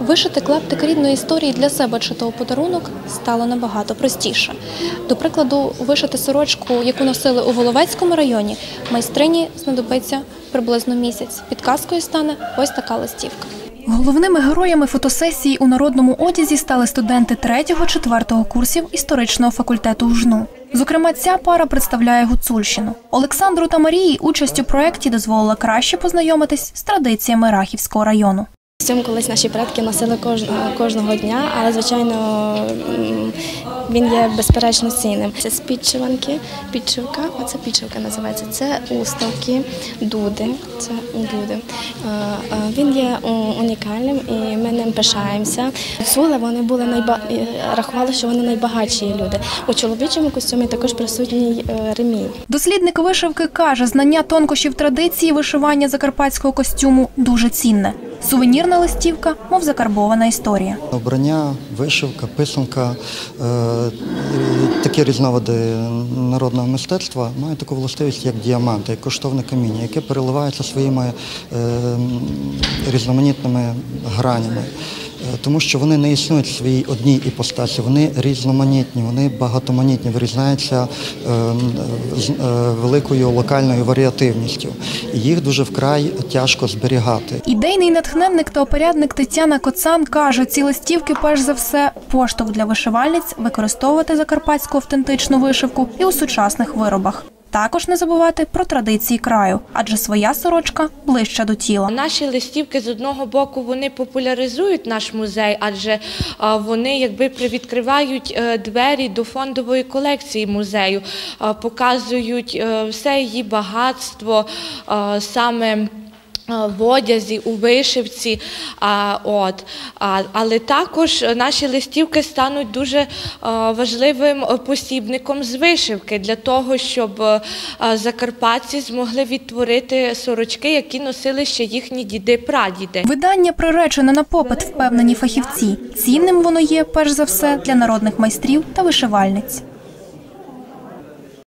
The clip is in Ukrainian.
Вишити клаптик рідної історії для себе чи то подарунок стало набагато простіше. До прикладу, вишити сорочку, яку носили у Воловецькому районі, майстрині знадобиться приблизно місяць. Підказкою стане ось така листівка. Головними героями фотосесії у народному одязі стали студенти 3-4 курсів історичного факультету УЖНУ. Зокрема, ця пара представляє Гуцульщину. Олександру та Марії участь у проєкті дозволила краще познайомитись з традиціями Рахівського району. Костюм колись наші предки носили кожного, кожного дня, але звичайно він є безперечно цінним. Це з підшиванки, підшивка, оце підшивка називається. Це уставки, дуди. Це дуди. Е, е, Він є унікальним і ми ним пишаємося. Сули вони були найба... е, рахували, що вони найбагатші люди. У чоловічому костюмі також присутній е, ремінь. Дослідник вишивки каже, знання тонкощів традиції вишивання закарпатського костюму дуже цінне. Сувенірна листівка, мов закарбована історія. Обрання, вишивка, писанка, е, такі різновиди народного мистецтва мають таку властивість, як діаманти, як коштовне каміння, яке переливається своїми е, різноманітними гранями. Е, Тому що вони не існують в своїй одній іпостасі, вони різноманітні, вони багатоманітні, вирізняються е, з- е, великою локальною варіативністю. Їх дуже вкрай тяжко зберігати. Ідейний натхненник та опорядник Тетяна Коцан каже, ці листівки, перш за все, поштовх для вишивальниць використовувати закарпатську автентичну вишивку і у сучасних виробах. Також не забувати про традиції краю, адже своя сорочка ближча до тіла. Наші листівки з одного боку вони популяризують наш музей, адже вони якби привідкривають е, двері до фондової колекції музею, показують е, все її багатство саме. В одязі, у вишивці, а, от, а, але також наші листівки стануть дуже а, важливим посібником з вишивки для того, щоб а, закарпатці змогли відтворити сорочки, які носили ще їхні діди-прадіди. Видання приречене на попит, впевнені фахівці. Цінним воно є перш за все для народних майстрів та вишивальниць.